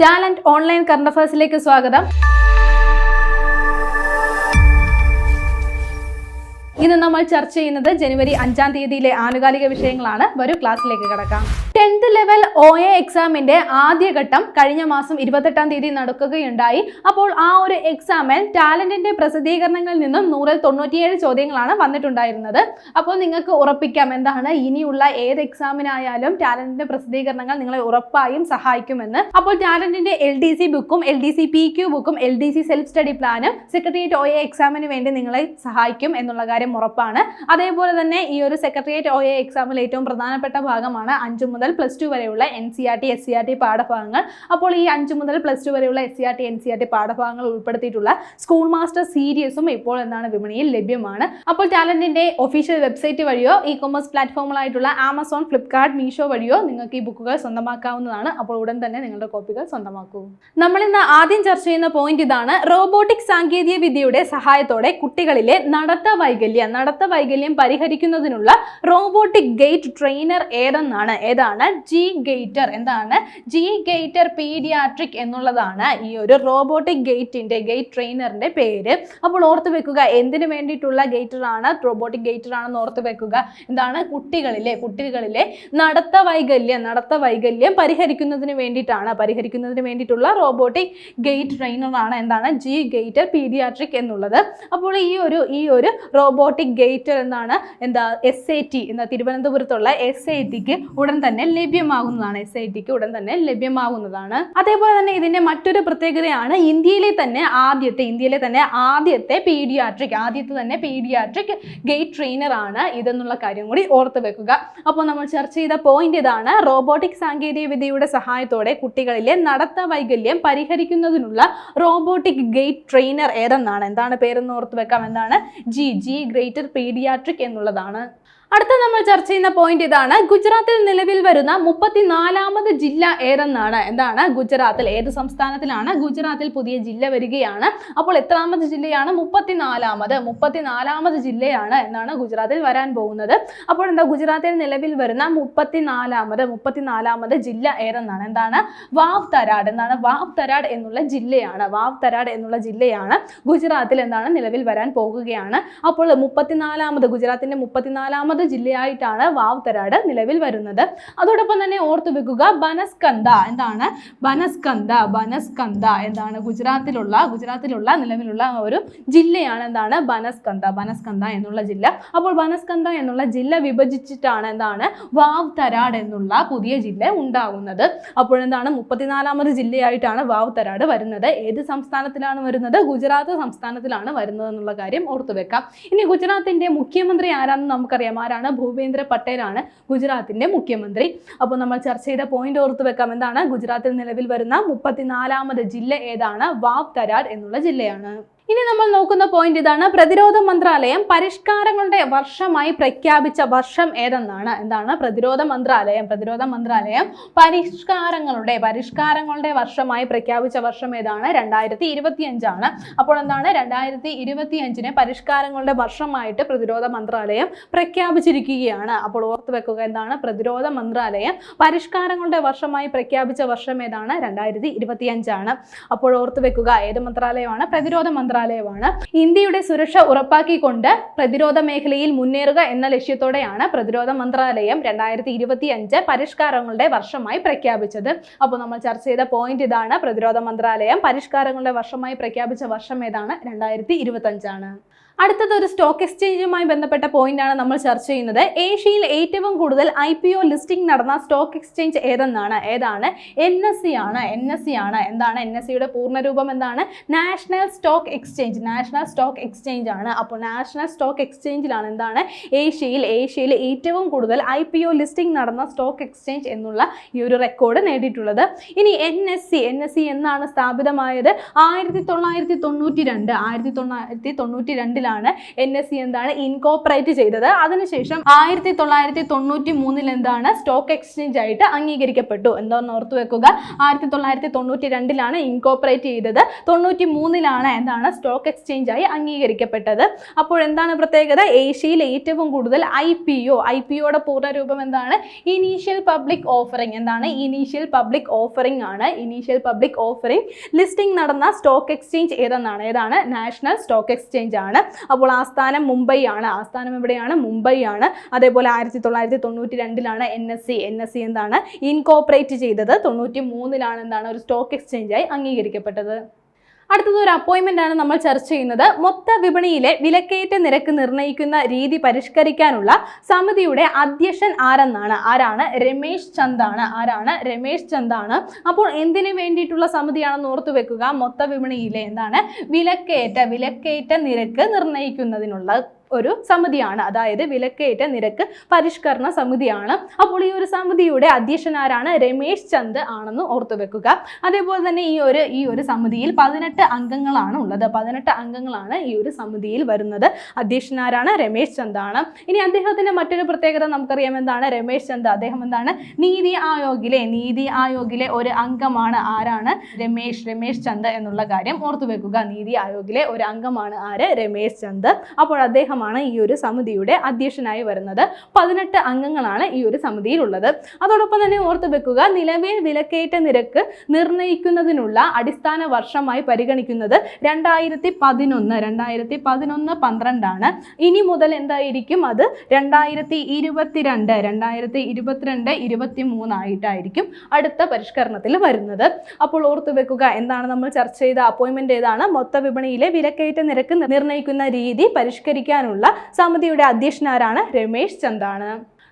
Talent online current അഫയേഴ്സിലേക്ക് സ്വാഗതം. ഇന്ന് നമ്മൾ ചർച്ച ചെയ്യുന്നത് ജനുവരി അഞ്ചാം തീയതിയിലെ ആനുകാലിക വിഷയങ്ങളാണ്. വരൂ ക്ലാസ്സിലേക്ക് കിടക്കാം. ടെൻത്ത് ലെവൽ ഒ എ എക്സാമിന്റെ ആദ്യഘട്ടം കഴിഞ്ഞ മാസം ഇരുപത്തെട്ടാം തീയതി നടക്കുകയുണ്ടായി. അപ്പോൾ ആ ഒരു എക്സാമിൽ ടാലന്റിന്റെ പ്രസിദ്ധീകരണങ്ങളിൽ നിന്നും നൂറിൽ തൊണ്ണൂറ്റിയേഴ് ചോദ്യങ്ങളാണ് വന്നിട്ടുണ്ടായിരുന്നത്. അപ്പോൾ നിങ്ങൾക്ക് ഉറപ്പിക്കാം എന്താണ് ഇനിയുള്ള ഏത് എക്സാമിനായാലും ടാലന്റിന്റെ പ്രസിദ്ധീകരണങ്ങൾ നിങ്ങളെ ഉറപ്പായും സഹായിക്കുമെന്ന്. അപ്പോൾ ടാലന്റിന്റെ എൽ ഡി സി ബുക്കും L D C P Q ബുക്കും L D C self study പ്ലാനും സെക്രട്ടേറിയറ്റ് ഒ എ എക്സാമിന് വേണ്ടി നിങ്ങളെ സഹായിക്കും എന്നുള്ള കാര്യം ഉറപ്പാണ്. അതേപോലെ തന്നെ ഈ ഒരു സെക്രട്ടേറിയറ്റ് ഒ എ എക്സാമിൽ ഏറ്റവും പ്രധാനപ്പെട്ട ഭാഗമാണ് അഞ്ചു മുതൽ പ്ലസ് ടു വരെയുള്ള N C R T S C R T പാഠഭാഗങ്ങൾ. അപ്പോൾ ഈ അഞ്ച് മുതൽ പ്ലസ് ടു വരെയുള്ള S C R T N C R T പാഠഭാഗങ്ങൾ ഉൾപ്പെടുത്തിയിട്ടുള്ള സ്കൂൾ മാസ്റ്റർ സീരീസും ഇപ്പോൾ എന്താണ് വിപണിയിൽ ലഭ്യമാണ്. അപ്പോൾ ടാലന്റിന്റെ ഒഫീഷ്യൽ വെബ്സൈറ്റ് വഴിയോ ഇ കൊമേഴ്സ് പ്ലാറ്റ്ഫോമുകളായിട്ടുള്ള ആമസോൺ ഫ്ലിപ്കാർട്ട് മീഷോ വഴിയോ നിങ്ങൾക്ക് ഈ ബുക്കുകൾ സ്വന്തമാക്കാവുന്നതാണ്. അപ്പോൾ ഉടൻ തന്നെ നിങ്ങളുടെ കോപ്പികൾ സ്വന്തമാക്കൂ. നമ്മൾ ഇന്ന് ആദ്യം ചർച്ച ചെയ്യുന്ന പോയിന്റ് ഇതാണ് റോബോട്ടിക് സാങ്കേതിക വിദ്യയുടെ സഹായത്തോടെ കുട്ടികളിലെ നടത്ത വൈകല്യം നടത്ത വൈകല്യം പരിഹരിക്കുന്നതിനുള്ള റോബോട്ടിക് ഗേറ്റ് ട്രെയിനർ ഏതെന്നാണ്? ഏതാണ്? ജി ഗേറ്റർ എന്താണ്? ജി ഗേറ്റർ പീഡിയാട്രിക് എന്നുള്ളതാണ് ഈ ഒരു റോബോട്ടിക് ഗേറ്റിന്റെ ഗേറ്റ് ട്രെയിനറിന്റെ പേര്. അപ്പോൾ ഓർത്ത് വെക്കുക എന്തിനു വേണ്ടിയിട്ടുള്ള ആണ്? റോബോട്ടിക് ഗേറ്റർ ആണെന്ന് ഓർത്ത് വെക്കുക. എന്താണ്? കുട്ടികളിലെ കുട്ടികളിലെ നടത്ത വൈകല്യം നടത്ത വൈകല്യം പരിഹരിക്കുന്നതിന് വേണ്ടിയിട്ടാണ്. പരിഹരിക്കുന്നതിന് വേണ്ടിയിട്ടുള്ള റോബോട്ടിക് ഗേറ്റ് ട്രെയിനർ ആണ് എന്താണ്? ജി ഗേറ്റർ പീഡിയാട്രിക് എന്നുള്ളത്. അപ്പോൾ ഈ ഒരു ഈ ഒരു റോബോട്ടിക് ഗേറ്റർ എന്നാണ് എന്താ? എസ് എ ടി എന്ന തിരുവനന്തപുരത്തുള്ള എസ് എ ടിക്ക് ഉടൻ തന്നെ ലഭ്യമാകുന്നതാണ് എസ് ഐ ടിക്ക് ഉടൻ തന്നെ ലഭ്യമാകുന്നതാണ്. അതേപോലെ തന്നെ ഇതിന്റെ മറ്റൊരു പ്രത്യേകതയാണ് ഇന്ത്യയിലെ തന്നെ ആദ്യത്തെ ഇന്ത്യയിലെ തന്നെ ആദ്യത്തെ പീഡിയാട്രിക് ആദ്യത്തെ തന്നെ പീഡിയാട്രിക് ഗേറ്റ് ട്രെയിനർ ആണ് ഇതെന്നുള്ള കാര്യം കൂടി ഓർത്ത് വെക്കുക. അപ്പോൾ നമ്മൾ ചർച്ച ചെയ്ത പോയിന്റ് ഇതാണ് റോബോട്ടിക് സാങ്കേതിക വിദ്യയുടെ സഹായത്തോടെ കുട്ടികളിലെ നടത്ത വൈകല്യം പരിഹരിക്കുന്നതിനുള്ള റോബോട്ടിക് ഗേറ്റ് ട്രെയിനർ ഏതെന്നാണ്? എന്താണ് പേരെന്ന് ഓർത്ത് വെക്കാം? എന്താണ്? ജി ജി ഗ്രേറ്റർ പീഡിയാട്രിക് എന്നുള്ളതാണ്. അടുത്ത നമ്മൾ ചർച്ച ചെയ്യുന്ന പോയിന്റ് ഇതാണ്. ഗുജറാത്തിൽ നിലവിൽ വരുന്ന മുപ്പത്തിനാലാമത് ജില്ല ഏതെന്നാണ്? എന്താണ്? ഗുജറാത്തിൽ ഏത് സംസ്ഥാനത്തിലാണ്? ഗുജറാത്തിൽ പുതിയ ജില്ല വരികയാണ്. അപ്പോൾ എത്രാമത് ജില്ലയാണ് മുപ്പത്തിനാലാമത്? മുപ്പത്തിനാലാമത് ജില്ലയാണ് എന്നാണ് ഗുജറാത്തിൽ വരാൻ പോകുന്നത്. അപ്പോൾ എന്താ ഗുജറാത്തിൽ നിലവിൽ വരുന്ന മുപ്പത്തിനാലാമത്? മുപ്പത്തിനാലാമത് ജില്ല ഏതെന്നാണ്? എന്താണ്? വാവ് തരാഡ് എന്താണ്? വാവ് തരാഡ് എന്നുള്ള ജില്ലയാണ്. വാവ് തരാഡ് എന്നുള്ള ജില്ലയാണ് ഗുജറാത്തിൽ എന്താണ് നിലവിൽ വരാൻ പോകുകയാണ്. അപ്പോൾ മുപ്പത്തിനാലാമത് ഗുജറാത്തിന്റെ മുപ്പത്തിനാലാമത് ജില്ലയായിട്ടാണ് വാവ്തരാട് നിലവിൽ വരുന്നത്. അതോടൊപ്പം തന്നെ ഓർത്തു വെക്കുക ബനസ്കന്ത എന്താണ്? ബനസ്കന്ത ബനസ്കന്ത എന്താണ്? ഗുജറാത്തിലുള്ള ഗുജറാത്തിലുള്ള നിലവിലുള്ള ഒരു ജില്ലയാണ് എന്താണ്? ബനസ്കന്ത ബനസ്കന്ദ എന്നുള്ള ജില്ല. അപ്പോൾ ബനസ്കന്ത എന്നുള്ള ജില്ല വിഭജിച്ചിട്ടാണ് എന്താണ്? വാവ് തരാട് എന്നുള്ള പുതിയ ജില്ല ഉണ്ടാകുന്നത്. അപ്പോഴെന്താണ് മുപ്പത്തിനാലാമത് ജില്ലയായിട്ടാണ് വാവ് തരാട് വരുന്നത്. ഏത് സംസ്ഥാനത്തിലാണ് വരുന്നത്? ഗുജറാത്ത് സംസ്ഥാനത്തിലാണ് വരുന്നത് എന്നുള്ള കാര്യം ഓർത്തു വെക്കാം. ഇനി ഗുജറാത്തിന്റെ മുഖ്യമന്ത്രി ആരാണെന്ന് നമുക്കറിയാം. ആരാണ്? ഭൂപേന്ദ്ര പട്ടേലാണ് ഗുജറാത്തിന്റെ മുഖ്യമന്ത്രി. അപ്പോൾ നമ്മൾ ചർച്ച ചെയ്ത പോയിന്റ് ഓർത്ത് വെക്കാം. എന്താണ്? ഗുജറാത്തിൽ നിലവിൽ വരുന്ന മുപ്പത്തിനാലാമത് ജില്ല ഏതാണ്? വാവ് തരാഡ് എന്നുള്ള ജില്ലയാണ്. ഇനി നമ്മൾ നോക്കുന്ന പോയിന്റ് ഇതാണ്. പ്രതിരോധ മന്ത്രാലയം പരിഷ്കാരങ്ങളുടെ വർഷമായി പ്രഖ്യാപിച്ച വർഷം ഏതെന്നാണ്? എന്താണ്? പ്രതിരോധ മന്ത്രാലയം. പ്രതിരോധ മന്ത്രാലയം പരിഷ്കാരങ്ങളുടെ പരിഷ്കാരങ്ങളുടെ വർഷമായി പ്രഖ്യാപിച്ച വർഷം ഏതാണ്? രണ്ടായിരത്തി ഇരുപത്തി അഞ്ചാണ് അപ്പോൾ എന്താണ്? രണ്ടായിരത്തി ഇരുപത്തി അഞ്ചിനെ പരിഷ്കാരങ്ങളുടെ വർഷമായിട്ട് പ്രതിരോധ മന്ത്രാലയം പ്രഖ്യാപിച്ചിരിക്കുകയാണ്. അപ്പോൾ ഓർത്ത് വെക്കുക എന്താണ്? പ്രതിരോധ മന്ത്രാലയം പരിഷ്കാരങ്ങളുടെ വർഷമായി പ്രഖ്യാപിച്ച വർഷം ഏതാണ്? രണ്ടായിരത്തി ഇരുപത്തി അഞ്ചാണ് അപ്പോൾ ഓർത്ത് വെക്കുക ഏത് മന്ത്രാലയമാണ്? പ്രതിരോധ മന്ത്രാലയമാണ്. ഇന്ത്യയുടെ സുരക്ഷ ഉറപ്പാക്കിക്കൊണ്ട് പ്രതിരോധ മേഖലയിൽ മുന്നേറുക എന്ന ലക്ഷ്യത്തോടെയാണ് പ്രതിരോധ മന്ത്രാലയം രണ്ടായിരത്തി ഇരുപത്തി അഞ്ച് പരിഷ്കാരങ്ങളുടെ വർഷമായി പ്രഖ്യാപിച്ചത്. അപ്പോൾ നമ്മൾ ചർച്ച ചെയ്ത പോയിന്റ് ഇതാണ് പ്രതിരോധ മന്ത്രാലയം. പരിഷ്കാരങ്ങളുടെ വർഷമായി പ്രഖ്യാപിച്ച വർഷം ഏതാണ്? രണ്ടായിരത്തി ഇരുപത്തി അഞ്ചാണ് അടുത്തത് ഒരു സ്റ്റോക്ക് എക്സ്ചേഞ്ചുമായി ബന്ധപ്പെട്ട പോയിന്റ് ആണ് നമ്മൾ ചർച്ച ചെയ്യുന്നത്. ഏഷ്യയിൽ ഏറ്റവും കൂടുതൽ ഐ പി ഒ ലിസ്റ്റിംഗ് നടന്ന സ്റ്റോക്ക് എക്സ്ചേഞ്ച് ഏതെന്നാണ്? ഏതാണ്? എൻ എസ് സി ആണ്. എൻ എസ് സി ആണ്. എന്താണ്? എൻ എസ് സിയുടെ പൂർണരൂപം എന്താണ്? National stock exchange national stock exchange ആണ്. അപ്പോൾ നാഷണൽ സ്റ്റോക്ക് എക്സ്ചേഞ്ചിലാണ് എന്താണ്? ഏഷ്യയിൽ ഏഷ്യയിൽ ഏറ്റവും കൂടുതൽ ഐ പി ഒ ലിസ്റ്റിംഗ് നടന്ന സ്റ്റോക്ക് എക്സ്ചേഞ്ച് എന്നുള്ള ഈ ഒരു റെക്കോർഡ് നേടിയിട്ടുള്ളത്. ഇനി N S C N S C എന്നാണ് സ്ഥാപിതമായത്? ആയിരത്തി തൊള്ളായിരത്തി തൊണ്ണൂറ്റി രണ്ട് ആയിരത്തി തൊള്ളായിരത്തി തൊണ്ണൂറ്റി രണ്ടിലാണ് രണ്ടിലാണ് എൻ എസ് സി എന്താണ് ഇൻകോപ്പറേറ്റ് ചെയ്തത്. അതിനുശേഷം ആയിരത്തി തൊള്ളായിരത്തി തൊണ്ണൂറ്റി മൂന്നിൽ എന്താണ് സ്റ്റോക്ക് എക്സ്ചേഞ്ച് ആയിട്ട് അംഗീകരിക്കപ്പെട്ടു. എന്താണെന്ന് ഓർത്തു വെക്കുക? ആയിരത്തി തൊള്ളായിരത്തി തൊണ്ണൂറ്റി രണ്ടിലാണ് ഇൻകോപ്പറേറ്റ് ചെയ്തത്. തൊണ്ണൂറ്റി മൂന്നിലാണ് എന്താണ് സ്റ്റോക്ക് എക്സ്ചേഞ്ച് ആയി അംഗീകരിക്കപ്പെട്ടത്. അപ്പോൾ എന്താണ് പ്രത്യേകത? ഏഷ്യയിൽ ഏറ്റവും കൂടുതൽ I P O I P ഒയുടെ പൂർണരൂപം എന്താണ്? ഇനീഷ്യൽ പബ്ലിക് ഓഫറിംഗ് എന്താണ്? ഇനീഷ്യൽ പബ്ലിക് ഓഫറിംഗ് ആണ്. ഇനീഷ്യൽ പബ്ലിക് ഓഫറിംഗ് ലിസ്റ്റിംഗ് നടന്ന സ്റ്റോക്ക് എക്സ്ചേഞ്ച് ഏതെന്നാണ്? ഏതാണ്? നാഷണൽ സ്റ്റോക്ക് എക്സ്ചേഞ്ച് ആണ്. അപ്പോൾ ആസ്ഥാനം മുംബൈ ആണ് ആസ്ഥാനം എവിടെയാണ്? മുംബൈ ആണ് അതേപോലെ ആയിരത്തി തൊള്ളായിരത്തി തൊണ്ണൂറ്റി രണ്ടിലാണ് N S C N S C എന്താണ്? ഇൻകോപ്പറേറ്റ് ചെയ്തത്. തൊണ്ണൂറ്റി മൂന്നിലാണ് എന്താണ്? ഒരു സ്റ്റോക്ക് എക്സ്ചേഞ്ചായി അംഗീകരിക്കപ്പെട്ടത്. അടുത്തത് ഒരു അപ്പോയിൻമെന്റ് ആണ് നമ്മൾ ചർച്ച ചെയ്യുന്നത്. മൊത്ത വിപണിയിലെ വിലക്കയറ്റ നിരക്ക് നിർണയിക്കുന്ന രീതി പരിഷ്കരിക്കാനുള്ള സമിതിയുടെ അധ്യക്ഷൻ ആരെന്നാണ്? ആരാണ്? രമേശ് ചന്ദാണ്. ആരാണ്? രമേശ് ചന്ദാണ്. അപ്പോൾ എന്തിനു വേണ്ടിയിട്ടുള്ള സമിതിയാണെന്ന് ഓർത്തു വെക്കുക. മൊത്ത വിപണിയിലെ എന്താണ്? വിലക്കയറ്റ വിലക്കയറ്റ നിരക്ക് നിർണയിക്കുന്നതിനുള്ള ഒരു സമിതിയാണ്. അതായത് വിലക്കയറ്റ നിരക്ക് പരിഷ്കരണ സമിതിയാണ്. അപ്പോൾ ഈ ഒരു സമിതിയുടെ അധ്യക്ഷനാരാണ് രമേശ് ചന്ദ് ആണെന്ന് ഓർത്തു വെക്കുക. അതേപോലെ തന്നെ ഈ ഒരു ഈ ഒരു സമിതിയിൽ പതിനെട്ട് അംഗങ്ങളാണ് ഉള്ളത്. പതിനെട്ട് അംഗങ്ങളാണ് ഈ ഒരു സമിതിയിൽ വരുന്നത്. അധ്യക്ഷനാരാണ് രമേശ് ചന്ദ് ആണ്. ഇനി അദ്ദേഹത്തിന്റെ മറ്റൊരു പ്രത്യേകത നമുക്കറിയാം എന്താണ്? രമേശ് ചന്ദ് അദ്ദേഹം എന്താണ്? നീതി ആയോഗിലെ നീതി ആയോഗിലെ ഒരു അംഗമാണ് ആരാണ്? രമേശ് രമേശ് ചന്ദ് എന്നുള്ള കാര്യം ഓർത്തു വെക്കുക. നീതി ആയോഗിലെ ഒരു അംഗമാണ് ആര്? രമേശ് ചന്ദ്. അപ്പോൾ അദ്ദേഹമാണ് ഈ ഒരു സമിതിയുടെ അധ്യക്ഷനായി വരുന്നത്. പതിനെട്ട് അംഗങ്ങളാണ് ഈ ഒരു സമിതിയിലുള്ളത്. അതോടൊപ്പം തന്നെ ഓർത്തു വെക്കുക നിലവിൽ വിലക്കയറ്റ നിരക്ക് നിർണയിക്കുന്നതിനുള്ള അടിസ്ഥാന വർഷമായി പരിഗണിക്കുന്നത് രണ്ടായിരത്തി പതിനൊന്ന് രണ്ടായിരത്തി പതിനൊന്ന് പന്ത്രണ്ടാണ്. ഇനി മുതൽ എന്തായിരിക്കും അത്? രണ്ടായിരത്തി ഇരുപത്തിരണ്ട് രണ്ടായിരത്തി ഇരുപത്തിരണ്ട് ഇരുപത്തി മൂന്നായിട്ടായിരിക്കും അടുത്ത പരിഷ്കരണത്തിൽ വരുന്നത്. അപ്പോൾ ഓർത്തു വെക്കുക എന്താണ് നമ്മൾ ചർച്ച ചെയ്ത അപ്പോയിന്റ്മെന്റ് ഏതാണ്? മൊത്ത വിപണിയിലെ വിലക്കയറ്റ നിരക്ക് നിർണയിക്കുന്ന രീതി പരിഷ്കരിക്കാനുള്ള സമിതിയുടെ അധ്യക്ഷനാരാണ് രമേശ് ചന്ദാണ്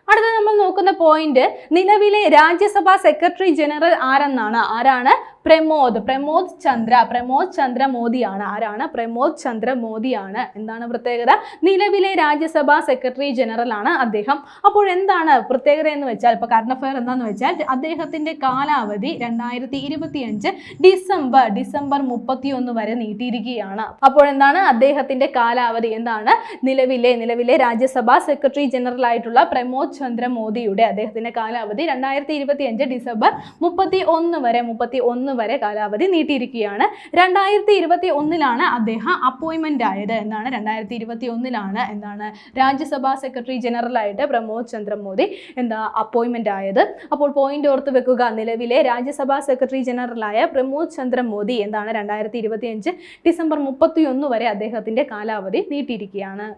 അടുത്ത നമ്മൾ നോക്കുന്ന പോയിന്റ് നിലവിലെ രാജ്യസഭാ സെക്രട്ടറി ജനറൽ ആരെന്നാണ്? ആരാണ്? പ്രമോദ് പ്രമോദ് ചന്ദ്ര പ്രമോദ് ചന്ദ്ര മോദിയാണ്. ആരാണ്? പ്രമോദ് ചന്ദ്ര മോദിയാണ്. എന്താണ് പ്രത്യേകത? നിലവിലെ രാജ്യസഭാ സെക്രട്ടറി ജനറൽ ആണ് അദ്ദേഹം. അപ്പോൾ എന്താണ് പ്രത്യേകത എന്ന് വെച്ചാൽ ഇപ്പൊ കറണ്ട് അഫയർ എന്താന്ന് വെച്ചാൽ അദ്ദേഹത്തിന്റെ കാലാവധി രണ്ടായിരത്തി ഇരുപത്തി അഞ്ച് ഡിസംബർ ഡിസംബർ മുപ്പത്തി ഒന്ന് വരെ നീട്ടിയിരിക്കുകയാണ്. അപ്പോൾ എന്താണ് അദ്ദേഹത്തിന്റെ കാലാവധി? എന്താണ് നിലവിലെ നിലവിലെ രാജ്യസഭാ സെക്രട്ടറി ജനറൽ ആയിട്ടുള്ള പ്രമോദ് ചന്ദ്ര മോദിയുടെ അദ്ദേഹത്തിന്റെ കാലാവധി രണ്ടായിരത്തി ഇരുപത്തി അഞ്ച് ഡിസംബർ മുപ്പത്തി ഒന്ന് വരെ മുപ്പത്തി ഒന്ന് വരെ കാലാവധി നീട്ടിയിരിക്കുകയാണ്. രണ്ടായിരത്തി ഇരുപത്തി ഒന്നിലാണ് അദ്ദേഹം അപ്പോയിൻമെന്റ് ആയത് എന്നാണ് രണ്ടായിരത്തി ഇരുപത്തി ഒന്നിലാണ് എന്താണ് രാജ്യസഭാ സെക്രട്ടറി ജനറൽ ആയിട്ട് പ്രമോദ് ചന്ദ്ര മോദി എന്താ അപ്പോയിൻമെന്റ് ആയത്. അപ്പോൾ പോയിന്റ് ഓർത്ത് വെക്കുക നിലവിലെ രാജ്യസഭാ സെക്രട്ടറി ജനറലായ പ്രമോദ് ചന്ദ്ര മോദി എന്താണ് രണ്ടായിരത്തി ഇരുപത്തി അഞ്ച് ഡിസംബർ മുപ്പത്തി ഒന്ന് വരെ അദ്ദേഹത്തിന്റെ കാലാവധി നീട്ടിയിരിക്കുകയാണ്.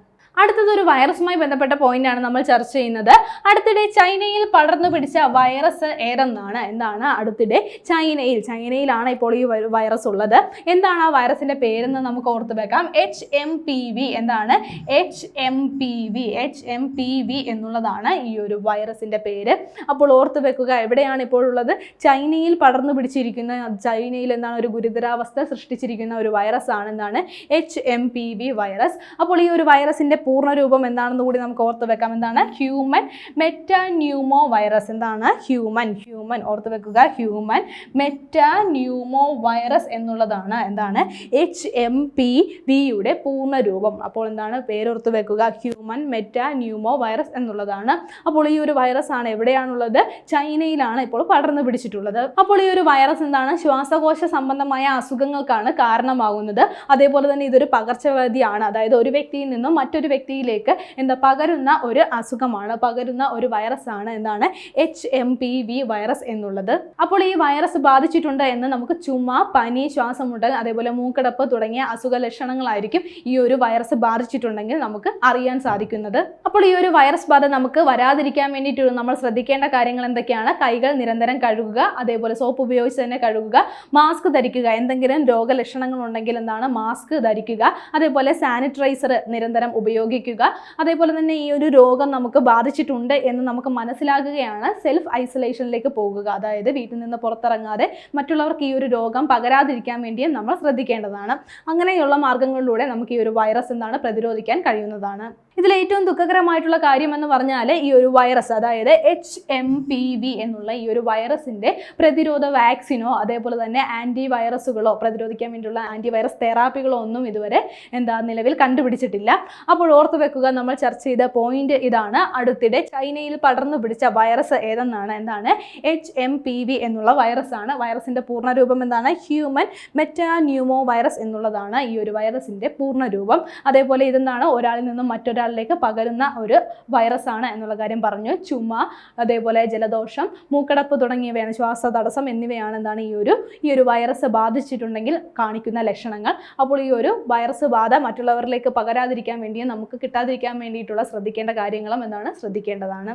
അടുത്തത് ഒരു വൈറസുമായി ബന്ധപ്പെട്ട പോയിന്റ് ആണ് നമ്മൾ ചർച്ച ചെയ്യുന്നത്. അടുത്തിടെ ചൈനയിൽ പടർന്നു പിടിച്ച വൈറസ് ഏതെന്നാണ്? എന്താണ് അടുത്തിടെ ചൈനയിൽ? ചൈനയിലാണ് ഇപ്പോൾ ഈ വൈറസ് ഉള്ളത്. എന്താണ് ആ വൈറസിന്റെ പേരെന്ന് നമുക്ക് ഓർത്ത് വെക്കാം. എച്ച് എം പി വി എന്താണ്? H M P V H M P V എന്നുള്ളതാണ് ഈ ഒരു വൈറസിന്റെ പേര്. അപ്പോൾ ഓർത്ത് വെക്കുക എവിടെയാണ് ഇപ്പോഴുള്ളത് ചൈനയിൽ പടർന്നു പിടിച്ചിരിക്കുന്ന ചൈനയിൽ എന്താണ് ഒരു ഗുരുതരാവസ്ഥ സൃഷ്ടിച്ചിരിക്കുന്ന ഒരു വൈറസ് ആണ് എന്താണ്? H M P V virus അപ്പോൾ ഈ ഒരു വൈറസിന്റെ പൂർണ രൂപം എന്താണെന്ന് കൂടി നമുക്ക് ഓർത്ത് വെക്കാം. എന്താണ്? ഹ്യൂമൻ മെറ്റാന്യൂമോ വൈറസ് എന്താണ്? ഹ്യൂമൻ ഹ്യൂമൻ ഓർത്ത് വെക്കുക. ഹ്യൂമൻ മെറ്റാന്യൂമോ വൈറസ് എന്നുള്ളതാണ്. എന്താണ്? എച്ച് എം പി വിയുടെ പൂർണ രൂപം അപ്പോൾ എന്താണ്? പേരോർത്ത് വെക്കുക. ഹ്യൂമൻ മെറ്റാന്യൂമോ വൈറസ് എന്നുള്ളതാണ്. അപ്പോൾ ഈ ഒരു വൈറസ് ആണ് എവിടെയാണുള്ളത്? ചൈനയിലാണ് ഇപ്പോൾ പടർന്നു പിടിച്ചിട്ടുള്ളത്. അപ്പോൾ ഈ ഒരു വൈറസ് എന്താണ്? ശ്വാസകോശ സംബന്ധമായ അസുഖങ്ങൾക്കാണ് കാരണമാകുന്നത്. അതേപോലെ തന്നെ ഇതൊരു പകർച്ചവ്യാധിയാണ്. അതായത് ഒരു വ്യക്തിയിൽ നിന്നും മറ്റൊരു വ്യക്തിയിലേക്ക് എന്താ പകരുന്ന ഒരു അസുഖമാണ് പകരുന്ന ഒരു വൈറസ് ആണ് എന്താണ് H M P V virus എന്നുള്ളത്. അപ്പോൾ ഈ വൈറസ് ബാധിച്ചിട്ടുണ്ട് എന്ന് നമുക്ക് ചുമ പനി ശ്വാസമുട്ടൽ അതേപോലെ മൂക്കടപ്പ് തുടങ്ങിയ അസുഖ ലക്ഷണങ്ങളായിരിക്കും ഈ ഒരു വൈറസ് ബാധിച്ചിട്ടുണ്ടെങ്കിൽ നമുക്ക് അറിയാൻ സാധിക്കുന്നത്. അപ്പോൾ ഈ ഒരു വൈറസ് ബാധ നമുക്ക് വരാതിരിക്കാൻ വേണ്ടിയിട്ട് നമ്മൾ ശ്രദ്ധിക്കേണ്ട കാര്യങ്ങൾ എന്തൊക്കെയാണ്? കൈകൾ നിരന്തരം കഴുകുക അതേപോലെ സോപ്പ് ഉപയോഗിച്ച് തന്നെ കഴുകുക മാസ്ക് ധരിക്കുക എന്തെങ്കിലും രോഗലക്ഷണങ്ങൾ ഉണ്ടെങ്കിൽ എന്താണ്? മാസ്ക് ധരിക്കുക അതേപോലെ സാനിറ്റൈസർ നിരന്തരം ഉപയോഗിക്കുക അതേപോലെ തന്നെ ഈ ഒരു രോഗം നമുക്ക് ബാധിച്ചിട്ടുണ്ട് എന്ന് നമുക്ക് മനസ്സിലാക്കുകയാണ് സെൽഫ് ഐസൊലേഷനിലേക്ക് പോകുക. അതായത് വീട്ടിൽ നിന്ന് പുറത്തിറങ്ങാതെ മറ്റുള്ളവർക്ക് ഈ ഒരു രോഗം പകരാതിരിക്കാൻ വേണ്ടിയും നമ്മൾ ശ്രദ്ധിക്കേണ്ടതാണ്. അങ്ങനെയുള്ള മാർഗങ്ങളിലൂടെ നമുക്ക് ഈ ഒരു വൈറസ് എന്താണ് പ്രതിരോധിക്കാൻ കഴിയുന്നതാണ്. ഇതിൽ ഏറ്റവും ദുഃഖകരമായിട്ടുള്ള കാര്യം എന്ന് പറഞ്ഞാൽ ഈ ഒരു വൈറസ് അതായത് എച്ച് എം പി വി എന്നുള്ള ഈ ഒരു വൈറസിന്റെ പ്രതിരോധ വാക്സിനോ അതേപോലെ തന്നെ ആന്റി വൈറസുകളോ പ്രതിരോധിക്കാൻ വേണ്ടിയുള്ള ആന്റി വൈറസ് തെറാപ്പികളോ ഒന്നും ഇതുവരെ എന്താ നിലവിൽ കണ്ടുപിടിച്ചിട്ടില്ല. അപ്പോൾ ഓർത്തു വെക്കുക നമ്മൾ ചർച്ച ചെയ്ത പോയിന്റ് ഇതാണ്. അടുത്തിടെ ചൈനയിൽ പടർന്നു പിടിച്ച വൈറസ് ഏതെന്നാണ്? എന്താണ്? എച്ച് എം പി വി എന്നുള്ള വൈറസ് ആണ്. വൈറസിന്റെ പൂർണരൂപം എന്താണ്? ഹ്യൂമൻ മെറ്റാന്യൂമോ വൈറസ് എന്നുള്ളതാണ് ഈ ഒരു വൈറസിന്റെ പൂർണരൂപം. അതേപോലെ ഇതെന്താണ്? ഒരാളിൽ നിന്നും മറ്റൊരാളിലേക്ക് പകരുന്ന ഒരു വൈറസ് ആണ് എന്നുള്ള കാര്യം പറഞ്ഞു. ചുമ അതേപോലെ ജലദോഷം മൂക്കടപ്പ് തുടങ്ങിയവയാണ് ശ്വാസ തടസ്സം എന്നിവയാണ് എന്താണ് ഈ ഒരു ഈ ഒരു വൈറസ് ബാധിച്ചിട്ടുണ്ടെങ്കിൽ കാണിക്കുന്ന ലക്ഷണങ്ങൾ. അപ്പോൾ ഈ ഒരു വൈറസ് ബാധ മറ്റുള്ളവരിലേക്ക് പകരാതിരിക്കാൻ വേണ്ടിയും നമുക്ക് കിട്ടാതിരിക്കാൻ വേണ്ടിയിട്ടുള്ള ശ്രദ്ധിക്കേണ്ട കാര്യങ്ങളും എന്താണ് ശ്രദ്ധിക്കേണ്ടതാണ്.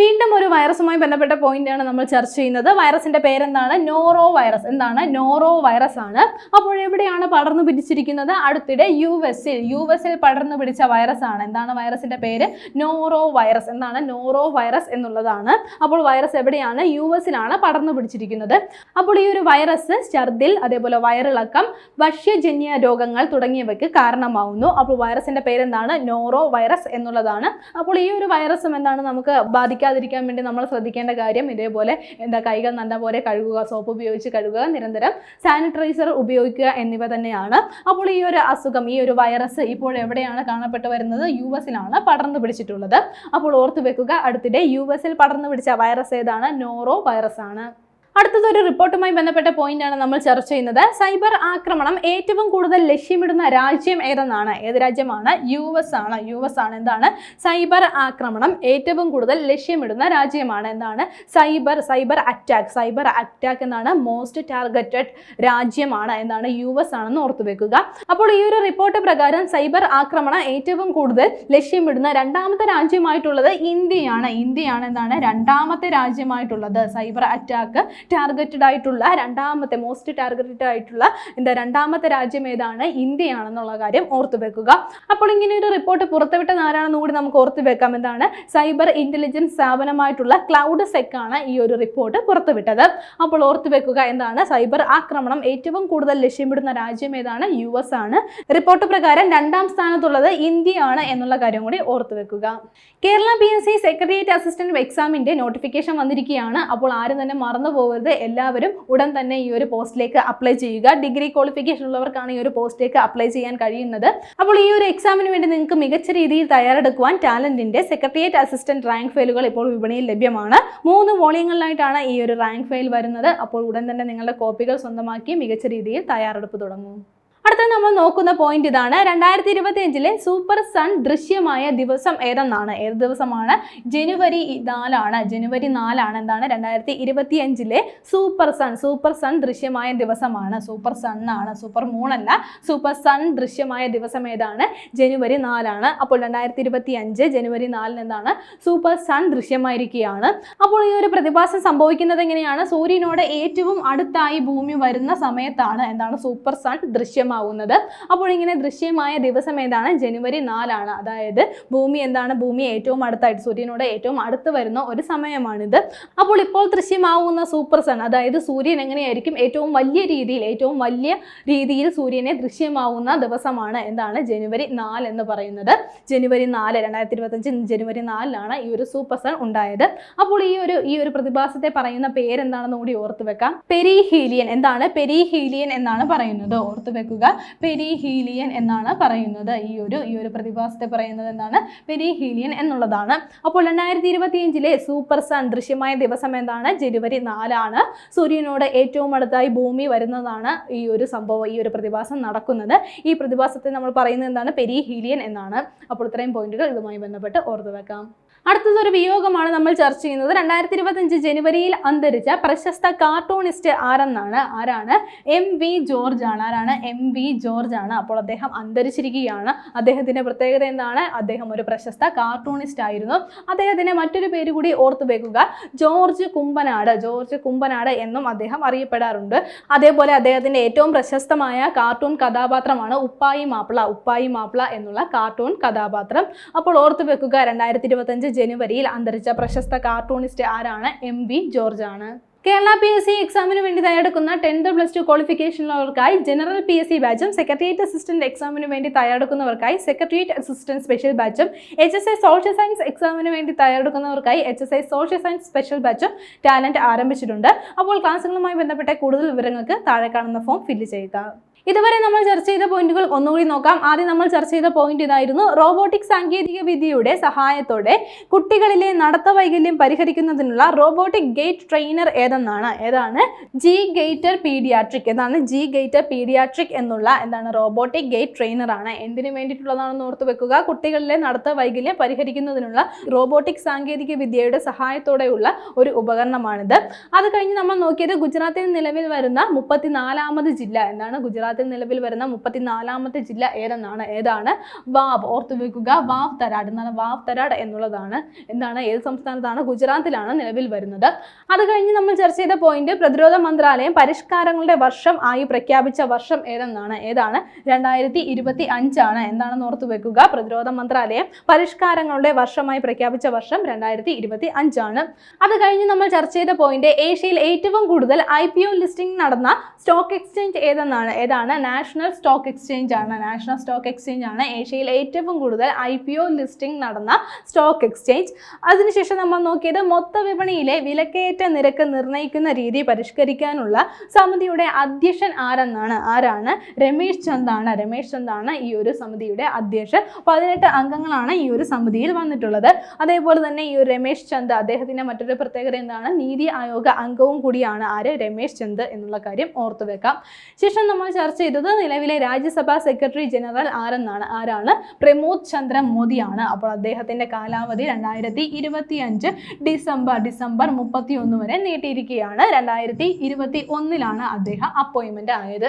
വീണ്ടും ഒരു വൈറസുമായി ബന്ധപ്പെട്ട പോയിന്റാണ് നമ്മൾ ചർച്ച ചെയ്യുന്നത്. വൈറസിന്റെ പേരെന്താണ്? നോറോ വൈറസ് എന്താണ്? നോറോ വൈറസ് ആണ്. അപ്പോൾ എവിടെയാണ് പടർന്നു പിടിച്ചിരിക്കുന്നത്? അടുത്തിടെ യു എസിൽ യു എസിൽ പടർന്നു പിടിച്ച വൈറസ് ആണ്. എന്താണ് വൈറസിന്റെ പേര്? നോറോ വൈറസ് എന്താണ്? നോറോ വൈറസ് എന്നുള്ളതാണ്. അപ്പോൾ വൈറസ് എവിടെയാണ്? യു എസിലാണ് പടർന്നു പിടിച്ചിരിക്കുന്നത്. അപ്പോൾ ഈ ഒരു വൈറസ് ഛർദിൽ അതേപോലെ വയറിളക്കം ഭക്ഷ്യജന്യ രോഗങ്ങൾ തുടങ്ങിയവയ്ക്ക് കാരണമാവുന്നു. അപ്പോൾ വൈറസിന്റെ പേരെന്താണ്? നോറോ വൈറസ് എന്നുള്ളതാണ്. അപ്പോൾ ഈ ഒരു വൈറസും എന്താണ് നമുക്ക് ബാധിക്കാതിരിക്കാൻ വേണ്ടി നമ്മൾ ശ്രദ്ധിക്കേണ്ട കാര്യം ഇതേപോലെ എന്താ കൈകൾ നല്ലപോലെ കഴുകുക സോപ്പ് ഉപയോഗിച്ച് കഴുകുക നിരന്തരം സാനിറ്റൈസർ ഉപയോഗിക്കുക എന്നിവ തന്നെയാണ്. അപ്പോൾ ഈ ഒരു അസുഖം ഈ ഒരു വൈറസ് ഇപ്പോൾ എവിടെയാണ് കാണപ്പെട്ടു വരുന്നത്? യു എസിലാണ് പടർന്നു പിടിച്ചിട്ടുള്ളത്. അപ്പോൾ ഓർത്തു വെക്കുക അടുത്തിടെ യു എസിൽ പടർന്നു പിടിച്ച വൈറസ് ഏതാണ്? നോറോ വൈറസ് ആണ്. അടുത്തത് ഒരു റിപ്പോർട്ടുമായി ബന്ധപ്പെട്ട പോയിന്റാണ് നമ്മൾ ചർച്ച ചെയ്യുന്നത്. സൈബർ ആക്രമണം ഏറ്റവും കൂടുതൽ ലക്ഷ്യമിടുന്ന രാജ്യം ഏതെന്നാണ്? ഏത് രാജ്യമാണ്? യു എസ് ആണ്. യു എസ് ആണ്. എന്താണ്? സൈബർ ആക്രമണം ഏറ്റവും കൂടുതൽ ലക്ഷ്യമിടുന്ന രാജ്യമാണ്. എന്താണ്? Cyber cyber attack cyber attack എന്നാണ് മോസ്റ്റ് ടാർഗറ്റഡ് രാജ്യമാണ്. എന്താണ്? യു എസ് ആണെന്ന് ഓർത്തു വെക്കുക. അപ്പോൾ ഈ ഒരു റിപ്പോർട്ട് പ്രകാരം സൈബർ ആക്രമണം ഏറ്റവും കൂടുതൽ ലക്ഷ്യമിടുന്ന രണ്ടാമത്തെ രാജ്യമായിട്ടുള്ളത് ഇന്ത്യയാണ്. ഇന്ത്യയാണ് എന്താണ്? രണ്ടാമത്തെ രാജ്യമായിട്ടുള്ളത്. സൈബർ അറ്റാക്ക് ടാർഗറ്റഡ് ആയിട്ടുള്ള രണ്ടാമത്തെ മോസ്റ്റ് ടാർഗറ്റഡ് ആയിട്ടുള്ള എന്താ രണ്ടാമത്തെ രാജ്യം ഏതാണ്? ഇന്ത്യയാണെന്നുള്ള കാര്യം ഓർത്തു വെക്കുക. അപ്പോൾ ഇങ്ങനെ ഒരു റിപ്പോർട്ട് പുറത്തുവിട്ടത് ആരാണെന്ന് കൂടി നമുക്ക് ഓർത്തു വെക്കാം. എന്താണ്? സൈബർ ഇന്റലിജൻസ് സ്ഥാപനമായിട്ടുള്ള ക്ലൗഡ് സെക് ആണ് ഈ ഒരു റിപ്പോർട്ട് പുറത്തുവിട്ടത്. അപ്പോൾ ഓർത്തു വെക്കുക എന്താണ്? സൈബർ ആക്രമണം ഏറ്റവും കൂടുതൽ ലക്ഷ്യമിടുന്ന രാജ്യം ഏതാണ്? യു എസ് ആണ്. റിപ്പോർട്ട് പ്രകാരം രണ്ടാം സ്ഥാനത്തുള്ളത് ഇന്ത്യയാണ് എന്നുള്ള കാര്യം കൂടി ഓർത്തു വെക്കുക. Kerala P S C secretariat assistant എക്സാമിന്റെ നോട്ടിഫിക്കേഷൻ വന്നിരിക്കുകയാണ്. അപ്പോൾ ആരും തന്നെ മറന്നു പോകരുത്. എല്ലാവരും ഉടൻ തന്നെ ഈ ഒരു പോസ്റ്റിലേക്ക് അപ്ലൈ ചെയ്യുക. ഡിഗ്രി ക്വാളിഫിക്കേഷൻ ഉള്ളവർക്കാണ് ഈ ഒരു പോസ്റ്റിലേക്ക് അപ്ലൈ ചെയ്യാൻ കഴിയുന്നത്. അപ്പോൾ ഈ ഒരു എക്സാമിന് വേണ്ടി നിങ്ങൾക്ക് മികച്ച രീതിയിൽ തയ്യാറെടുക്കുവാൻ ടാലന്റിന്റെ സെക്രട്ടേറിയറ്റ് അസിസ്റ്റന്റ് റാങ്ക് ഫയലുകൾ ഇപ്പോൾ വിപണിയിൽ ലഭ്യമാണ്. മൂന്ന് വോളിയങ്ങളിലായിട്ടാണ് ഈ ഒരു റാങ്ക് ഫയൽ വരുന്നത്. അപ്പോൾ ഉടൻ തന്നെ നിങ്ങളുടെ കോപ്പികൾ സ്വന്തമാക്കി മികച്ച രീതിയിൽ തയ്യാറെടുപ്പ് തുടങ്ങും. അടുത്ത നമ്മൾ നോക്കുന്ന പോയിന്റ് ഇതാണ്. രണ്ടായിരത്തി ഇരുപത്തി അഞ്ചിലെ സൂപ്പർ സൺ ദൃശ്യമായ ദിവസം ഏതെന്നാണ്? ഏത് ദിവസമാണ്? ജനുവരി നാലാണ്. ജനുവരി നാലാണ് എന്താണ്? രണ്ടായിരത്തി ഇരുപത്തി അഞ്ചിലെ സൂപ്പർ സൺ സൂപ്പർ സൺ ദൃശ്യമായ ദിവസമാണ്. സൂപ്പർ സൺ ആണ്. സൂപ്പർ മൂൺ അല്ല. സൂപ്പർ സൺ ദൃശ്യമായ ദിവസം ഏതാണ്? ജനുവരി നാലാണ്. അപ്പോൾ രണ്ടായിരത്തി ഇരുപത്തി അഞ്ച് ജനുവരി നാലിന് എന്താണ്? സൂപ്പർ സൺ ദൃശ്യമായിരിക്കുകയാണ്. അപ്പോൾ ഈ ഒരു പ്രതിഭാസം സംഭവിക്കുന്നത് എങ്ങനെയാണ്? സൂര്യനോട് ഏറ്റവും അടുത്തായി ഭൂമി വരുന്ന സമയത്താണ് എന്താണ്? സൂപ്പർ സൺ ദൃശ്യമാവുന്നത്. അപ്പോൾ ഇങ്ങനെ ദൃശ്യമായ ദിവസം ഏതാണ്? ജനുവരി നാലാണ്. അതായത് ഭൂമി എന്താണ്? ഭൂമി ഏറ്റവും അടുത്തായിട്ട് സൂര്യനോട് ഏറ്റവും അടുത്ത് വരുന്ന ഒരു സമയമാണിത്. അപ്പോൾ ഇപ്പോൾ ദൃശ്യമാവുന്ന സൂപ്പർ സൺ അതായത് സൂര്യൻ എങ്ങനെയായിരിക്കും? ഏറ്റവും വലിയ രീതിയിൽ ഏറ്റവും വലിയ രീതിയിൽ സൂര്യനെ ദൃശ്യമാവുന്ന ദിവസമാണ് എന്താണ്? ജനുവരി നാല് എന്ന് പറയുന്നത്. ജനുവരി നാല് രണ്ടായിരത്തി ഇരുപത്തഞ്ച് ജനുവരി നാലിലാണ് ഈ ഒരു സൂപ്പർ സൺ ഉണ്ടായത്. അപ്പോൾ ഈ ഒരു ഈ ഒരു പ്രതിഭാസത്തെ പറയുന്ന പേരെന്താണെന്ന് കൂടി ഓർത്ത് വെക്കാം. പെരിഹീലിയൻ എന്താണ്? പെരിഹീലിയൻ എന്നാണ് പറയുന്നത്. ഓർത്ത് വെക്കുക. പെരിഹീലിയൻ എന്നാണ് പറയുന്നത്. ഈ ഒരു ഈ ഒരു പ്രതിഭാസത്തെ പറയുന്നത് എന്നാണ് പെരിഹീലിയൻ എന്നുള്ളതാണ്. അപ്പോൾ രണ്ടായിരത്തി ഇരുപത്തിയഞ്ചിലെ സൂപ്പർ സൺ ദൃശ്യമായ ദിവസം എന്താണ്? ജനുവരി നാലാണ്. സൂര്യനോട് ഏറ്റവും അടുത്തായി ഭൂമി വരുന്നതാണ് ഈ ഒരു സംഭവം ഈ ഒരു പ്രതിഭാസം നടക്കുന്നത്. ഈ പ്രതിഭാസത്തെ നമ്മൾ പറയുന്നത് എന്താണ്? പെരിഹീലിയൻ എന്നാണ്. അപ്പോൾ ഇത്രയും പോയിന്റുകൾ ഇതുമായി ബന്ധപ്പെട്ട് ഓർത്തു വെക്കാം അടുത്തത് ഒരു വിയോഗമാണ് നമ്മൾ ചർച്ച ചെയ്യുന്നത്. രണ്ടായിരത്തി ഇരുപത്തഞ്ച് ജനുവരിയിൽ അന്തരിച്ച പ്രശസ്ത കാർട്ടൂണിസ്റ്റ് ആരെന്നാണ്? ആരാണ്? എം വി ജോർജ് ആണ്. ആരാണ്? എം വി ജോർജ് ആണ്. അപ്പോൾ അദ്ദേഹം അന്തരിച്ചിരിക്കുകയാണ്. അദ്ദേഹത്തിന്റെ പ്രത്യേകത എന്താണ്? അദ്ദേഹം ഒരു പ്രശസ്ത കാർട്ടൂണിസ്റ്റ് ആയിരുന്നു. അദ്ദേഹത്തിന്റെ മറ്റൊരു പേര് കൂടി ഓർത്തു വെക്കുക. ജോർജ് കുമ്പനാട്. ജോർജ് കുമ്പനാട് എന്നും അദ്ദേഹം അറിയപ്പെടാറുണ്ട്. അതേപോലെ അദ്ദേഹത്തിന്റെ ഏറ്റവും പ്രശസ്തമായ കാർട്ടൂൺ കഥാപാത്രമാണ് ഉപ്പായി മാപ്പിള. ഉപ്പായി മാപ്പിള എന്നുള്ള കാർട്ടൂൺ കഥാപാത്രം. അപ്പോൾ ഓർത്തു വെക്കുക രണ്ടായിരത്തി ഇരുപത്തഞ്ച് ജനുവരിയിൽ അന്തരിച്ച പ്രശസ്ത കാർട്ടൂണിസ്റ്റ് ആരാണ്? എം വി ജോർജ് ആണ് കേരള പി എസ് സി എക്സാമിന് വേണ്ടി തയ്യാറെടുക്കുന്ന ടെൻത്ത് പ്ലസ് ടു ക്വാളിഫിക്കേഷനുള്ളവർക്കായി ജനറൽ പി എസ് സി ബാച്ചും സെക്രട്ടേറിയറ്റ് അസിസ്റ്റന്റ് എക്സാമിന് വേണ്ടി തയ്യാറെടുക്കുന്നവർക്കായി secretariat assistant special ബാച്ചും H S I social science എക്സാമിന് വേണ്ടി തയ്യാറെടുക്കുന്നവർക്കായി H S I social science special ബാച്ചും talent ആരംഭിച്ചിട്ടുണ്ട്. അപ്പോൾ ക്ലാസ്സുകളുമായി ബന്ധപ്പെട്ട കൂടുതൽ വിവരങ്ങൾക്ക് താഴെ കാണുന്ന ഫോം ഫില്ല് ചെയ്യുക. ഇതുവരെ നമ്മൾ ചർച്ച ചെയ്ത പോയിന്റുകൾ ഒന്നുകൂടി നോക്കാം. ആദ്യം നമ്മൾ ചർച്ച ചെയ്ത പോയിന്റ് ഇതായിരുന്നു റോബോട്ടിക് സാങ്കേതിക വിദ്യയുടെ സഹായത്തോടെ കുട്ടികളിലെ നടത്ത വൈകല്യം പരിഹരിക്കുന്നതിനുള്ള റോബോട്ടിക് ഗേറ്റ് ട്രെയിനർ ഏതെന്നാണ്? ഏതാണ്? G gaiter pediatric. എന്നാണ് ജി ഗേറ്റർ പീഡിയാട്രിക് എന്നുള്ള എന്താണ്? റോബോട്ടിക് ഗേറ്റ് ട്രെയിനർ ആണ്. എന്തിനു വേണ്ടിയിട്ടുള്ളതാണെന്ന് ഓർത്ത് വെക്കുക. കുട്ടികളിലെ നടത്ത വൈകല്യം പരിഹരിക്കുന്നതിനുള്ള റോബോട്ടിക് സാങ്കേതിക വിദ്യയുടെ സഹായത്തോടെയുള്ള ഒരു ഉപകരണമാണിത്. അത് കഴിഞ്ഞ് നമ്മൾ നോക്കിയത് ഗുജറാത്തിൽ നിലവിൽ വരുന്ന മുപ്പത്തിനാലാമത് ജില്ല എന്താണ്? ഗുജറാത്തിൽ നിലവിൽ വരുന്ന മുപ്പത്തിനാലാമത്തെ ജില്ല ഏതെന്നാണ്? ഏതാണ്? വാവ്. ഓർത്തു വെക്കുക. വാവ് തരാട്. എന്നാണ് വാവ് തരാട് എന്നുള്ളതാണ്. എന്താണ്? ഏത് സംസ്ഥാനത്താണ്? ഗുജറാത്തിലാണ് നിലവിൽ വരുന്നത്. അത് കഴിഞ്ഞ് നമ്മൾ ചർച്ച ചെയ്ത പോയിന്റ് പ്രതിരോധ മന്ത്രാലയം പരിഷ്കാരങ്ങളുടെ വർഷം ആയി പ്രഖ്യാപിച്ച വർഷം ഏതെന്നാണ്? ഏതാണ്? രണ്ടായിരത്തി ഇരുപത്തി അഞ്ചാണ് എന്താണെന്ന് ഓർത്തു വെക്കുക. പ്രതിരോധ മന്ത്രാലയം പരിഷ്കാരങ്ങളുടെ വർഷമായി പ്രഖ്യാപിച്ച വർഷം രണ്ടായിരത്തി ഇരുപത്തി അഞ്ചാണ് അത് കഴിഞ്ഞ് നമ്മൾ ചർച്ച ചെയ്ത പോയിന്റ് ഏഷ്യയിൽ ഏറ്റവും കൂടുതൽ ഐ പി ഒ ലിസ്റ്റിംഗ് നടന്ന സ്റ്റോക്ക് എക്സ്ചേഞ്ച് ഏതെന്നാണ്? ഏതാണ്? നാഷണൽ സ്റ്റോക്ക് എക്സ്ചേഞ്ച് ആണ്. നാഷണൽ സ്റ്റോക്ക് എക്സ്ചേഞ്ച് ആണ് ഏഷ്യയിൽ ഏറ്റവും കൂടുതൽ ഐ പി ഒ ലിസ്റ്റിംഗ് നടന്ന സ്റ്റോക്ക് എക്സ്ചേഞ്ച് അതിനുശേഷം നമ്മൾ നോക്കിയത് മൊത്ത വിപണിയിലെ വിലക്കയറ്റ നിരക്ക് നിർണയിക്കുന്ന രീതി പരിഷ്കരിക്കാനുള്ള സമിതിയുടെ അധ്യക്ഷൻ ആരെന്നാണ്? ആരാണ്? രമേശ് ചന്ദാണ് രമേശ് ചന്ദാണ് ഈ ഒരു സമിതിയുടെ അധ്യക്ഷൻ. പതിനെട്ട് അംഗങ്ങളാണ് ഈ ഒരു സമിതിയിൽ വന്നിട്ടുള്ളത്. അതേപോലെ തന്നെ ഈ ഒരു രമേശ് ചന്ദ് അദ്ദേഹത്തിന്റെ മറ്റൊരു പ്രത്യേകത എന്താണ്? നീതി ആയോഗ അംഗവും കൂടിയാണ്. ആര്? രമേശ് ചന്ദ് എന്നുള്ള കാര്യം ഓർത്തു വെക്കാം. ശേഷം നമ്മൾ ചർച്ച ചെയ്തത് നിലവിലെ രാജ്യസഭാ സെക്രട്ടറി ജനറൽ ആരെന്നാണ്? ആരാണ്? പ്രമോദ് ചന്ദ്ര മോദിയാണ്. അപ്പോൾ അദ്ദേഹത്തിന്റെ കാലാവധി രണ്ടായിരത്തി ഇരുപത്തി അഞ്ച് ഡിസംബർ ഡിസംബർ മുപ്പത്തി ഒന്ന് വരെ നീട്ടിയിരിക്കുകയാണ്. രണ്ടായിരത്തി ഇരുപത്തി ഒന്നിലാണ് അദ്ദേഹം അപ്പോയിൻമെന്റ് ആയത്.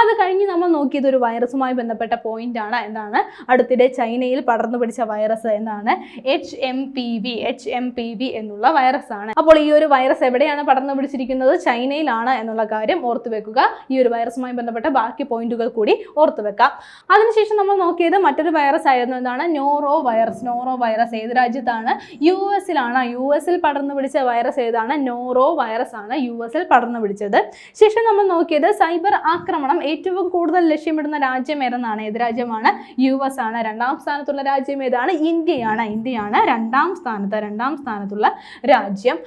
അത് കഴിഞ്ഞ് നമ്മൾ നോക്കിയത് ഒരു വൈറസുമായി ബന്ധപ്പെട്ട പോയിന്റ് ആണ്. എന്താണ്? അടുത്തിടെ ചൈനയിൽ പടർന്നു പിടിച്ച വൈറസ് എന്നാണ് H M P V H M P V എന്നുള്ള വൈറസ് ആണ്. അപ്പോൾ ഈ ഒരു വൈറസ് എവിടെയാണ് പടർന്നു പിടിച്ചിരിക്കുന്നത്? ചൈനയിലാണ് എന്നുള്ള കാര്യം ഓർത്തു വെക്കുക. ഈ ഒരു വൈറസുമായി ബന്ധപ്പെട്ട ബാക്കി പോയിന്റുകൾ കൂടി ഓർത്തു വെക്കാം. അതിനുശേഷം നമ്മൾ നോക്കിയത് മറ്റൊരു വൈറസ് ആയിരുന്നു. എന്താണ്? നോറോ വൈറസ് നോറോ വൈറസ് ഏത് രാജ്യത്താണ് യു എസിലാണ് യു എസിൽ പടർന്നു പിടിച്ച വൈറസ് ഏതാണ്? നോറോ വൈറസ് ആണ് യു എസിൽ പടർന്നു പിടിച്ചത്. ശേഷം നമ്മൾ നോക്കിയത് സൈബർ ആക്രമണം. ഏറ്റവും കൂടുതൽ ലക്ഷ്യമിടുന്ന രാജ്യം ഏതെന്നാണ്? ഏത് രാജ്യമാണ്? യു എസ് ആണ്. രണ്ടാം സ്ഥാനത്തുള്ള രാജ്യം ഏതാണ്? ഇന്ത്യയാണ്. ഇന്ത്യയാണ് രണ്ടാം സ്ഥാനത്ത് രണ്ടാം സ്ഥാനത്തുള്ള രാജ്യം.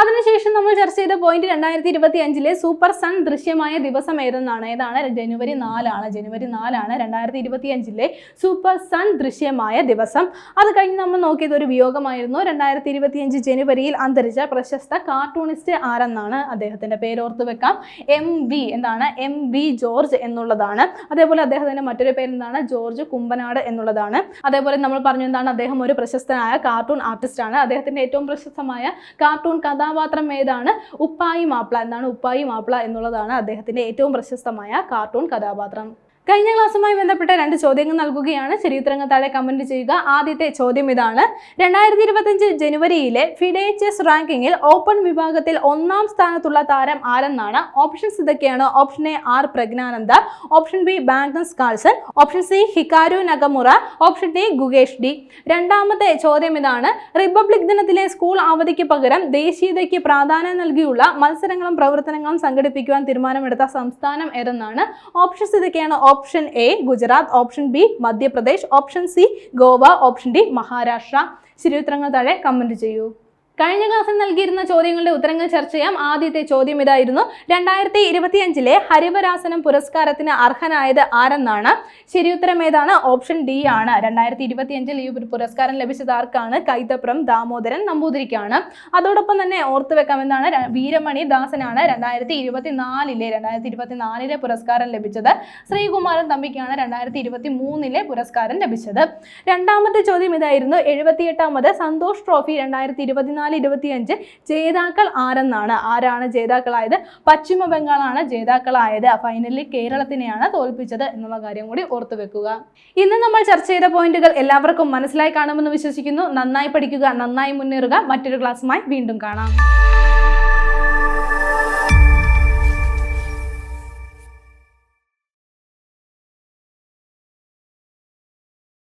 അതിനുശേഷം നമ്മൾ ചർച്ച ചെയ്ത പോയിന്റ് രണ്ടായിരത്തി ഇരുപത്തി അഞ്ചിലെ സൂപ്പർ സൺ ദൃശ്യമായ ദിവസം ഏതെന്നാണ്? ഏതാണ്? ജനുവരി നാലാണ്. ജനുവരി നാലാണ് രണ്ടായിരത്തി ഇരുപത്തി അഞ്ചിലെ സൂപ്പർ സൺ ദൃശ്യമായ ദിവസം. അത് കഴിഞ്ഞ് നമ്മൾ നോക്കിയത് ഒരു വിയോഗമായിരുന്നു. രണ്ടായിരത്തി ഇരുപത്തി അഞ്ച് ജനുവരിയിൽ അന്തരിച്ച പ്രശസ്ത കാർട്ടൂണിസ്റ്റ് ആരെന്നാണ് അദ്ദേഹത്തിന്റെ പേര് ഓർത്ത് വെക്കാം. എം വി എന്താണ്? എം വി ജോർജ് എന്നുള്ളതാണ്. അതേപോലെ അദ്ദേഹത്തിന്റെ മറ്റൊരു പേര് എന്താണ് ജോർജ് കുമ്പനാട് എന്നുള്ളതാണ്. അതേപോലെ നമ്മൾ പറഞ്ഞു എന്താണ്? അദ്ദേഹം ഒരു പ്രശസ്തനായ കാർട്ടൂൺ ആർട്ടിസ്റ്റ് ആണ് അദ്ദേഹത്തിന്റെ ഏറ്റവും പ്രശസ്തമായ കാർട്ടൂൺ കഥാപാത്രം ഏതാണ്? ഉപ്പായി മാപ്പിള. എന്താണ് ഉപ്പായി മാപ്പിള എന്നുള്ളതാണ് അദ്ദേഹത്തിന്റെ ഏറ്റവും പ്രശസ്തമായ കാർട്ടൂൺ കഥാപാത്രം. കഴിഞ്ഞ ക്ലാസ്സുമായി ബന്ധപ്പെട്ട രണ്ട് ചോദ്യങ്ങൾ നൽകുകയാണ്. ശരിയുത്തരങ്ങൾ താഴെ കമന്റ് ചെയ്യുക. ആദ്യത്തെ ചോദ്യം ഇതാണ്. രണ്ടായിരത്തി ഇരുപത്തഞ്ച് ജനുവരിയിലെ ഫിഡേ ചെസ് റാങ്കിങ്ങിൽ ഓപ്പൺ വിഭാഗത്തിൽ ഒന്നാം സ്ഥാനത്തുള്ള താരം ആരെന്നാണ്? ഓപ്ഷൻസ് ഇതൊക്കെയാണ്. Option A R Praggnanandhaa. Option B Magnus Carlsen option C Hikaru Nakamura option D Gukesh D രണ്ടാമത്തെ ചോദ്യം ഇതാണ്. റിപ്പബ്ലിക് ദിനത്തിലെ സ്കൂൾ അവധിക്ക് പകരം ദേശീയതയ്ക്ക് പ്രാധാന്യം നൽകിയുള്ള മത്സരങ്ങളും പ്രവർത്തനങ്ങളും സംഘടിപ്പിക്കുവാൻ തീരുമാനമെടുത്ത സംസ്ഥാനം ഏതെന്നാണ്? ഓപ്ഷൻസ് ഇതൊക്കെയാണ്. Option A Gujarat option B Madhya Pradesh option C Goa option D Maharashtra. ശരിയുത്തരങ്ങൾ താഴെ കമന്റ് ചെയ്യൂ. കഴിഞ്ഞ ക്ലാസ്സിൽ നൽകിയിരുന്ന ചോദ്യങ്ങളുടെ ഉത്തരങ്ങൾ ചർച്ച ചെയ്യാം. ആദ്യത്തെ ചോദ്യം ഇതായിരുന്നു. രണ്ടായിരത്തി ഇരുപത്തിയഞ്ചിലെ ഹരിവരാസനം പുരസ്കാരത്തിന് അർഹനായത് ആരെന്നാണ്? ശരിയുത്തരം ഏതാണ്? ഓപ്ഷൻ ഡി ആണ്. രണ്ടായിരത്തി ഇരുപത്തിയഞ്ചിൽ ഈ ഒരു പുരസ്കാരം ലഭിച്ചത് ആർക്കാണ്? കൈതപ്രം ദാമോദരൻ നമ്പൂതിരിക്കാണ്. അതോടൊപ്പം തന്നെ ഓർത്തു വെക്കാമെന്നാണ് വീരമണി ദാസനാണ് രണ്ടായിരത്തി ഇരുപത്തിനാലിലെ രണ്ടായിരത്തി ഇരുപത്തിനാലിലെ പുരസ്കാരം ലഭിച്ചത്. ശ്രീകുമാരൻ തമ്പിക്കാണ് രണ്ടായിരത്തി ഇരുപത്തി മൂന്നിലെ പുരസ്കാരം ലഭിച്ചത്. രണ്ടാമത്തെ ചോദ്യം ഇതായിരുന്നു. എഴുപത്തിയെട്ടാമത് സന്തോഷ് ട്രോഫി രണ്ടായിരത്തി ഇരുപത്തിനാല് ഇരുപത്തിയഞ്ച് ജേതാക്കൾ ആരെന്നാണ്? ആരാണ് ജേതാക്കളായത്? പശ്ചിമ ബംഗാളാണ് ജേതാക്കളായത്. ഫൈനലിൽ കേരളത്തിനെയാണ് തോൽപ്പിച്ചത് എന്നുള്ള കാര്യം കൂടി ഓർത്തു വെക്കുക. ഇന്ന് നമ്മൾ ചർച്ച ചെയ്ത പോയിന്റുകൾ എല്ലാവർക്കും മനസ്സിലായി കാണുമെന്ന് വിശ്വസിക്കുന്നു. നന്നായി പഠിക്കുക നന്നായി മുന്നേറുക. മറ്റൊരു ക്ലാസ്സുമായി വീണ്ടും കാണാം.